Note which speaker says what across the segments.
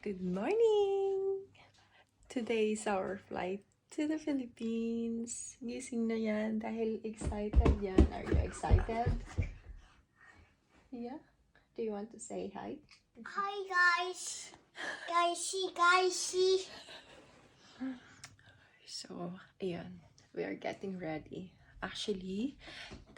Speaker 1: Good morning! Today is our flight to the Philippines. Gising na yan dahil excited yan. Are you excited? Yeah? Do you want to say hi?
Speaker 2: Hi guys. Guys, see, guys, see.
Speaker 1: So, ayan. We are getting ready. Actually,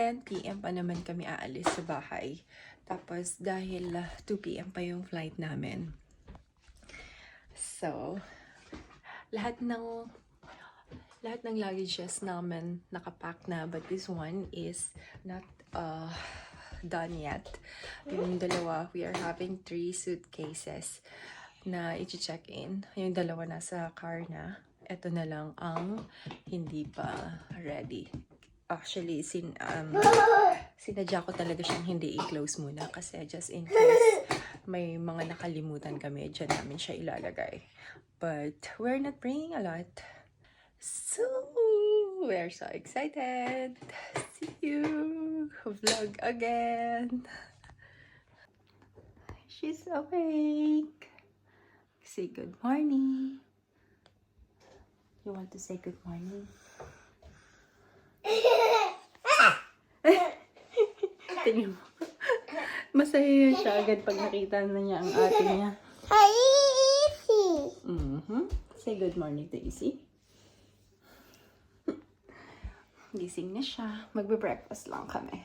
Speaker 1: 10 p.m. pa naman kami aalis sa bahay. Tapos, dahil uh, 2 p.m. pa yung flight namin. So, lahat ng lahat ng luggages namin nakapack na but this one is not uh, done yet. Yung dalawa, we are having three suitcases na i-check in. Yung dalawa nasa car na. Ito na lang ang hindi pa ready. Actually, sin, um, sinadya ko talaga siyang hindi i-close muna kasi just in case may mga nakalimutan kami, dyan namin siya ilalagay. But we're not bringing a lot. So, we're so excited. See you. Vlog again. She's awake. Say good morning. You want to say good morning? Tingnan mo. Masaya yan siya agad pag nakita na niya ang ate niya.
Speaker 2: Hi, see.
Speaker 1: Mhm. Say good morning to Izzy. Gising na siya. Magbe-breakfast lang kami.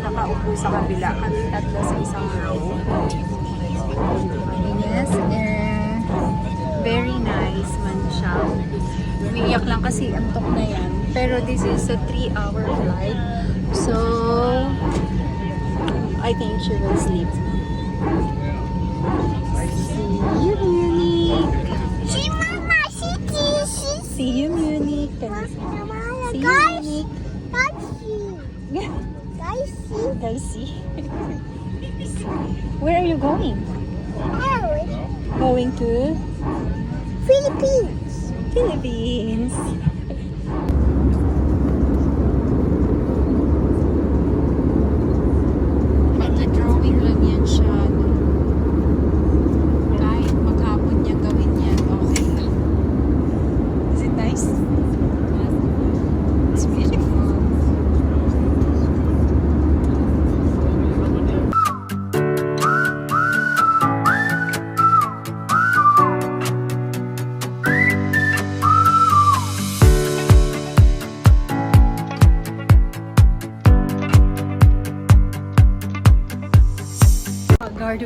Speaker 1: Nakaupo sa kabila. Kami tatlo sa isang row. Yes, eh, very nice man siya. Umiiyak lang kasi antok na yan. Pero this is a 3-hour flight. So, I think she will sleep. See you, Munich.
Speaker 2: See, Mama, see, see, see.
Speaker 1: You, Munich. See? You, Munich.
Speaker 2: guys, Guys, see.
Speaker 1: Where are you going? Going to
Speaker 2: Philippines.
Speaker 1: Philippines.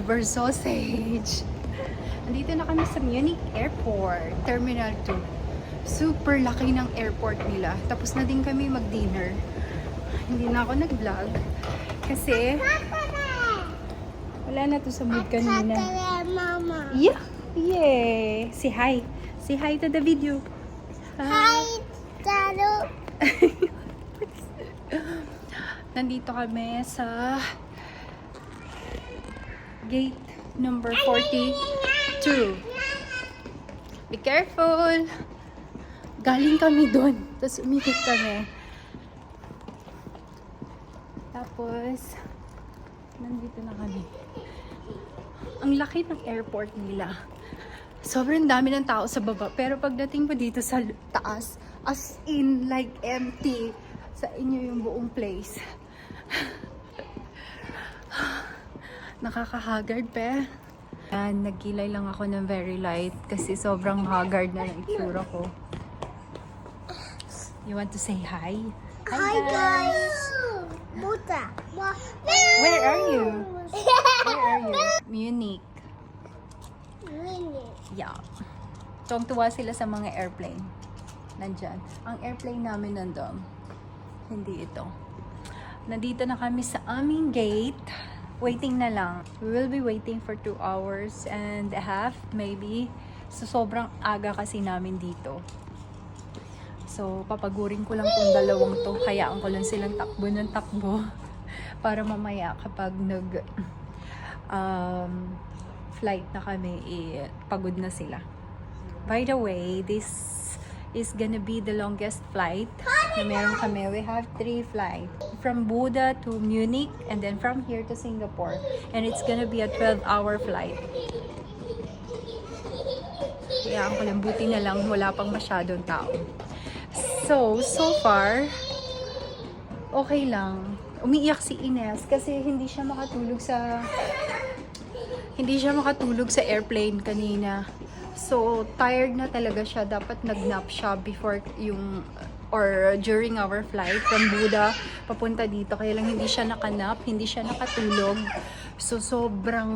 Speaker 1: Gardevoir sausage. Andito na kami sa Munich Airport, Terminal 2. Super laki ng airport nila. Tapos na din kami mag-dinner. Hindi na ako nag-vlog. Kasi wala na to sa mood kanina. Yeah! Yay! Say hi. Say hi to the video.
Speaker 2: Hi, Taro.
Speaker 1: Nandito kami sa gate number 42. Be careful! Galing kami doon. Tapos umikot kami. Tapos, nandito na kami. Ang laki ng airport nila. Sobrang dami ng tao sa baba. Pero pagdating mo dito sa taas, as in like empty sa inyo yung buong place. Nakakahagard pe. And nagkilay lang ako ng very light kasi sobrang haggard na ng itsura ko. You want to say hi?
Speaker 2: Hi guys. Buta.
Speaker 1: Where are you? Where are you? Munich.
Speaker 2: Minute.
Speaker 1: Yeah. Tuwang-tuwa sila sa mga airplane. Nandyan. Ang airplane namin nandun. Hindi ito. Nandito na kami sa aming gate. Waiting na lang. We will be waiting for 2 hours and a half, maybe. So, sobrang aga kasi namin dito. So, papagurin ko lang tong dalawang to. Hayaan ko lang silang takbo ng takbo. Para mamaya kapag nag um, flight na kami, eh, pagod na sila. By the way, this is gonna be the longest flight na meron kami. We have three flights. From Buda to Munich and then from here to Singapore. And it's gonna be a 12-hour flight. Kaya ko lang, na lang wala pang masyadong tao. So, so far, okay lang. Umiiyak si Ines kasi hindi siya makatulog sa hindi siya makatulog sa airplane kanina. So, tired na talaga siya. Dapat nag-nap siya before yung or during our flight from Buda papunta dito. Kaya lang hindi siya nakanap, hindi siya nakatulog. So, sobrang,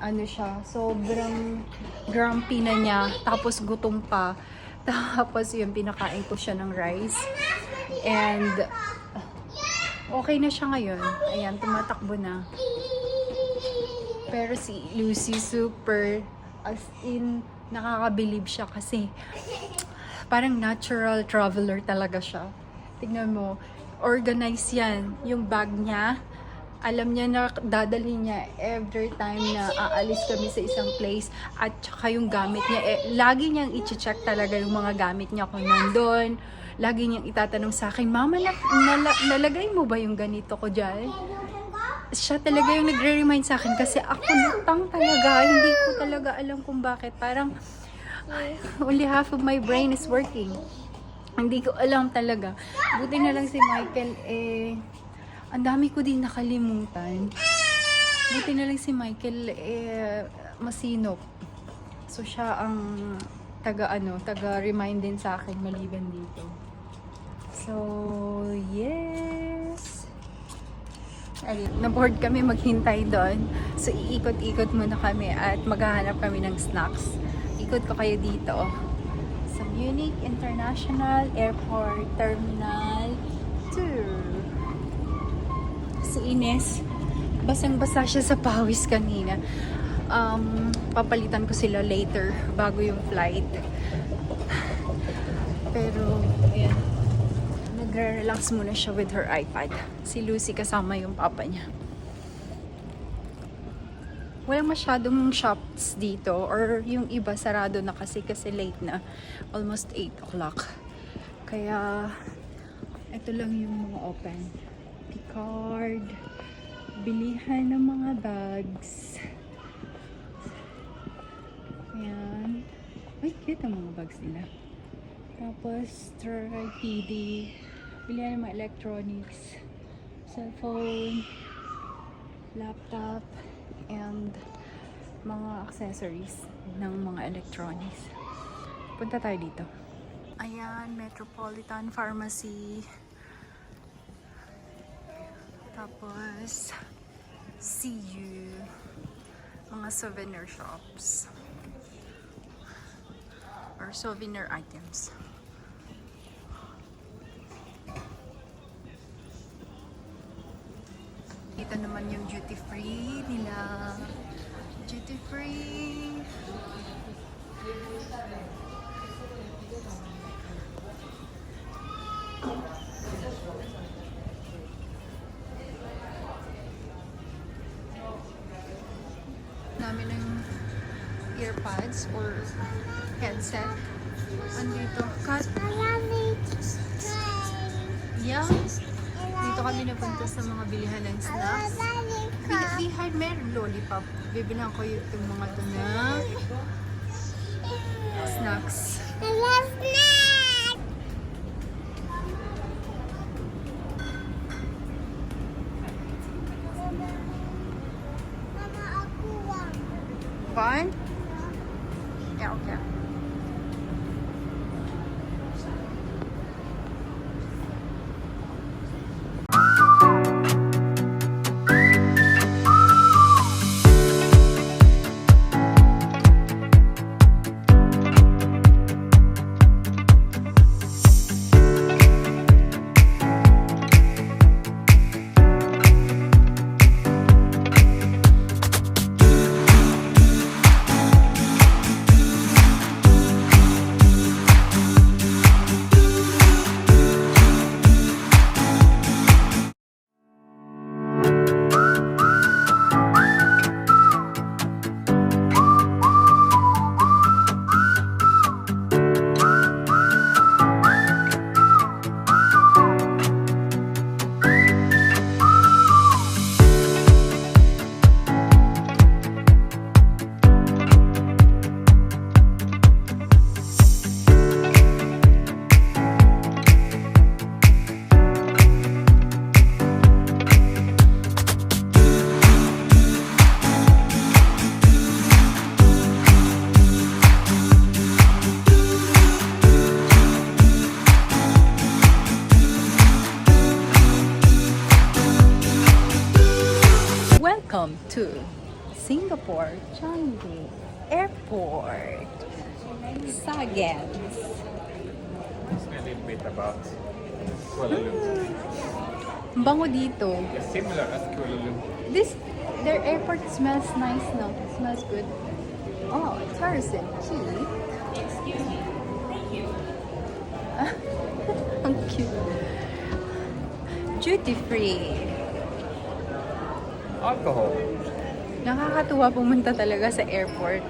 Speaker 1: ano siya, sobrang grumpy na niya. Tapos gutom pa. Tapos yun, pinakain ko siya ng rice. And, okay na siya ngayon. Ayan, tumatakbo na. Pero si Lucy super as in nakakabilib siya kasi parang natural traveler talaga siya. Tignan mo, organize yan. Yung bag niya, alam niya na dadalhin niya every time na aalis kami sa isang place at saka yung gamit niya. Eh, lagi niyang i-check talaga yung mga gamit niya kung nandun. Lagi niyang itatanong sa akin, Mama, na, nala- nalagay mo ba yung ganito ko dyan? siya talaga yung nagre-remind sa akin kasi ako lutang talaga. Hindi ko talaga alam kung bakit. Parang only half of my brain is working. Hindi ko alam talaga. Buti na lang si Michael eh ang dami ko din nakalimutan. Buti na lang si Michael eh masinop. So siya ang taga ano, taga remind din sa akin maliban dito. So, yes. Ay, na-board kami maghintay doon. So, iikot-ikot muna kami at maghahanap kami ng snacks. Ikot ko kayo dito. Sa Munich International Airport Terminal 2. Si Ines, basang-basa siya sa pawis kanina. Um, papalitan ko sila later bago yung flight. Pero, ayan nagre-relax muna siya with her iPad. Si Lucy kasama yung papa niya. Walang masyadong shops dito or yung iba sarado na kasi kasi late na. Almost 8 o'clock. Kaya ito lang yung mga open. Picard. Bilihan ng mga bags. Ayan. Ay, cute ang mga bags nila. Tapos, Strike PD. Bilihan ng mga electronics. Cellphone. Laptop. And mga accessories ng mga electronics. Punta tayo dito. Ayan, Metropolitan Pharmacy. Tapos, CU. Mga souvenir shops or souvenir items. Naman yung duty free nila. Duty free. namin ng earpods or headset. Andito. Kat,
Speaker 2: I
Speaker 1: kami napunta sa mga bilihan ng snacks. Had meron lollipop. Bibilang ko yung mga to na snacks.
Speaker 2: Snack.
Speaker 1: Fun? To Singapore Changi Airport.
Speaker 3: Ask me a little bit about Kuala Lumpur.
Speaker 1: Ang Bango dito.
Speaker 3: It's similar as Kuala Lumpur.
Speaker 1: This, their airport smells nice, no? Smells good. Oh, tourism key. Excuse me. Thank you. Ang cute. Duty free.
Speaker 3: Alcohol.
Speaker 1: Nakakatuwa pumunta talaga sa airport.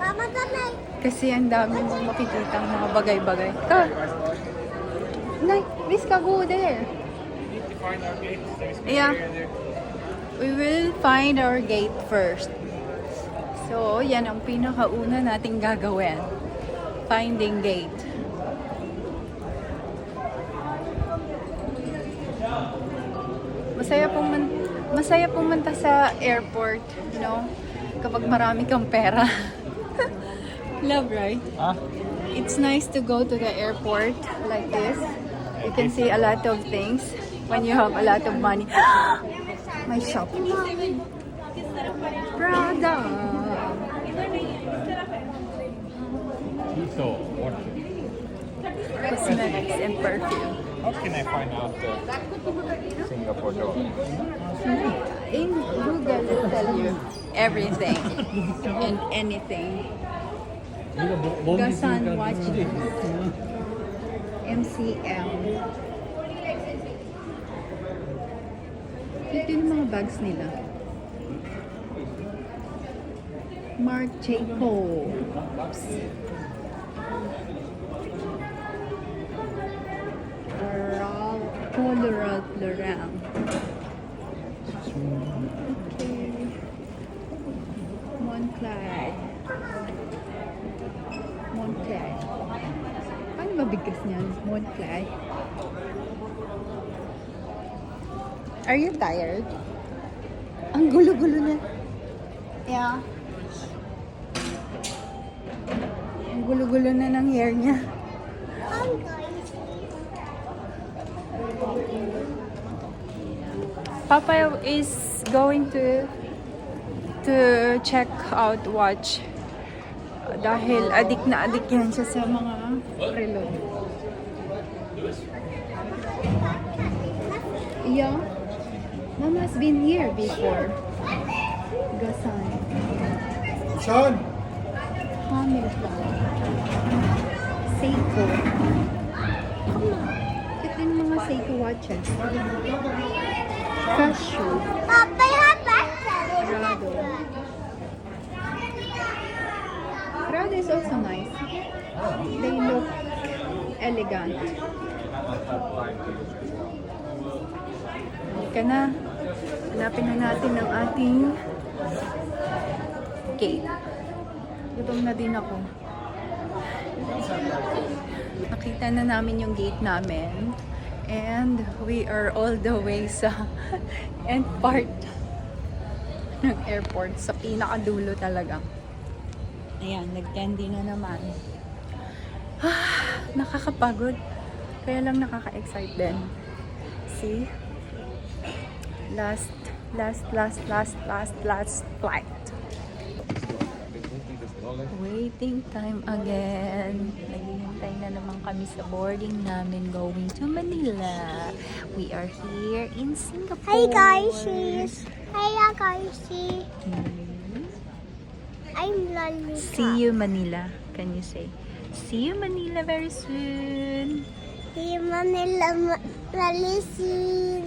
Speaker 1: Kasi ang dami mong makikita mga bagay-bagay. Ka! Nay, please ka go there. Yeah. We will find our gate first. So, yan ang pinakauna nating gagawin. Finding gate. Masaya pumun masaya pumunta sa airport, you know, kapag marami kang pera. Love, right?
Speaker 3: Ah?
Speaker 1: It's nice to go to the airport like this. You can see a lot of things when you have a lot of money. My shop. Prada. Cosmetics and perfume.
Speaker 3: How can I find out the Singapore door?
Speaker 1: In Google, will tell you everything and anything. Gasan watches. MCM. Ito yung mga bags nila. Marc Jacobs. Ralph Lauren. Okay. Moncler. Moncler. Paano ba bigkas niyan? Moncler. Are you tired? Ang gulo-gulo na. Yeah. Ang gulo-gulo na ng hair niya.
Speaker 2: I'm going.
Speaker 1: Papa is going to to check out watch dahil adik na adik yan siya sa mga relo. Yeah. Mama's been here before. Gasan.
Speaker 3: Sean!
Speaker 1: Hamilton. Seiko. Ito yung mga Seiko watches.
Speaker 2: Breakfast.
Speaker 1: Prado. Prado is also nice. They look elegant. Ka na. Hanapin na natin ang ating gate. Gutom na din ako. Nakita na namin yung gate namin. And we are all the way sa end part ng airport. Sa pinakadulo talaga. Ayan, nag-candy na naman. Ah, nakakapagod. Kaya lang nakaka-excite din. See? Last, last, last, last, last, last flight. Waiting time again. Naghihintay na naman kami sa boarding namin going to Manila. We are here in Singapore.
Speaker 2: Hi guys. Hi guys, sis.
Speaker 1: Hmm.
Speaker 2: I'm Lalita.
Speaker 1: See you Manila. Can you say? See you Manila very soon.
Speaker 2: See you, Manila, Ma- Lalisin.